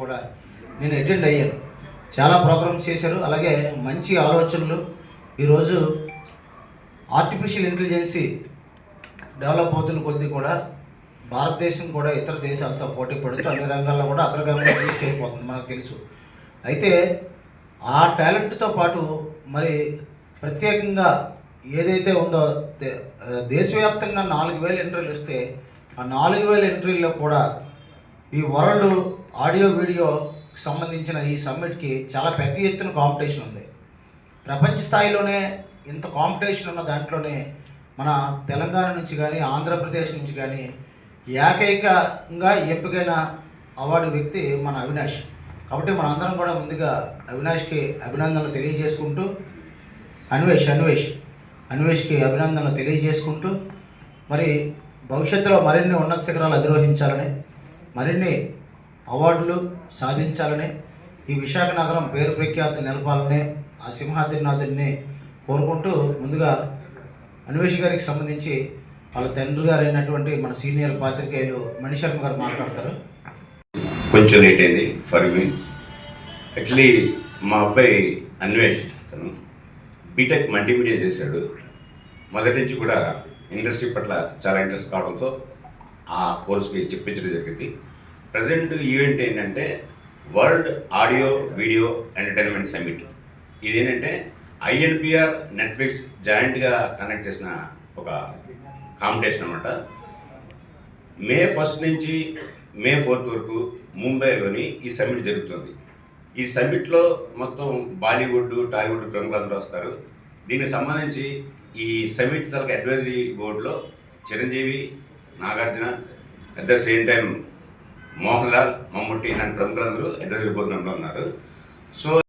కూడా నేను అటెండ్ అయ్యాను. చాలా ప్రోగ్రామ్స్ చేశారు. అలాగే మంచి ఆలోచనలు. ఈరోజు ఆర్టిఫిషియల్ ఇంటెలిజెన్సీ డెవలప్ అవుతున్న కొద్ది కూడా భారతదేశం కూడా ఇతర దేశాలతో పోటీ పడుతూ అన్ని రంగాల్లో కూడా అగ్రగామిగా తీసుకెళ్ళిపోతుంది మనకు తెలుసు. అయితే ఆ టాలెంట్తో పాటు మరి ప్రత్యేకంగా ఏదైతే ఉందో దేశవ్యాప్తంగా నాలుగు వేల ఎంట్రీలు వస్తే ఆ నాలుగు వేల ఎంట్రీల్లో కూడా ఈ వరల్డ్ ఆడియో వీడియో సంబంధించిన ఈ సమ్మిట్కి చాలా పెద్ద ఎత్తున కాంపిటీషన్ ఉంది. ప్రపంచ స్థాయిలోనే ఇంత కాంపిటీషన్ ఉన్న దాంట్లోనే మన తెలంగాణ నుంచి కానీ ఆంధ్రప్రదేశ్ నుంచి కానీ ఏకైకంగా ఎంపికైన అవార్డు వ్యక్తి మన అవినాష్. కాబట్టి మన అందరం కూడా ముందుగా అవినాష్కి అభినందనలు తెలియజేసుకుంటూ అన్వేష్ అన్వేష్ అన్వేష్కి అభినందనలు తెలియజేసుకుంటూ మరి భవిష్యత్తులో మరిన్ని ఉన్నత శిఖరాలు అధిరోహించాలని మరిన్ని అవార్డులు సాధించాలని ఈ విశాఖ నగరం పేరు ప్రఖ్యాతి నిలపాలని ఆ సింహాద్రినాథుడిని కోరుకుంటూ ముందుగా అన్వేష్ గారికి సంబంధించి వాళ్ళ తండ్రి గారు అయినటువంటి మన సీనియర్ పాత్రికేయులు మణిశర్మ గారు మాట్లాడతారు. కొంచెం లేట్ అయింది. ఫర్ మీ యాక్చువల్లీ మా అబ్బాయి అన్వేష్ తను బీటెక్ మల్టీమీడియా చేశాడు. మొదటి నుంచి కూడా ఇండస్ట్రీ పట్ల చాలా ఇంట్రెస్ట్ కావడంతో ఆ కోర్స్కి చెప్పించడం జరిగింది. ప్రజెంట్ ఈవెంట్ ఏంటంటే world audio video entertainment summit. ఇదేంటంటే ఐఎన్పిఆర్ నెట్ఫ్లిక్స్ జాయింట్గా కనెక్ట్ చేసిన ఒక కాంపిటీషన్ అనమాట మే ఫస్ట్ నుంచి మే ఫోర్త్ వరకు ముంబైలోని ఈ సమ్మిట్ జరుగుతుంది. ఈ సమ్మిట్లో మొత్తం బాలీవుడ్ టాలీవుడ్ ప్రముఖులందరూ వస్తారు. దీనికి సంబంధించి ఈ సమ్మిట్ తలక అడ్వైజరీ బోర్డులో Chiranjeevi Nagarjuna at the same time Mohan Lal Mammootty ఇలాంటి ప్రముఖులందరూ అడ్వైజరీ బోర్డు మెంబర్లు ఉన్నారు. సో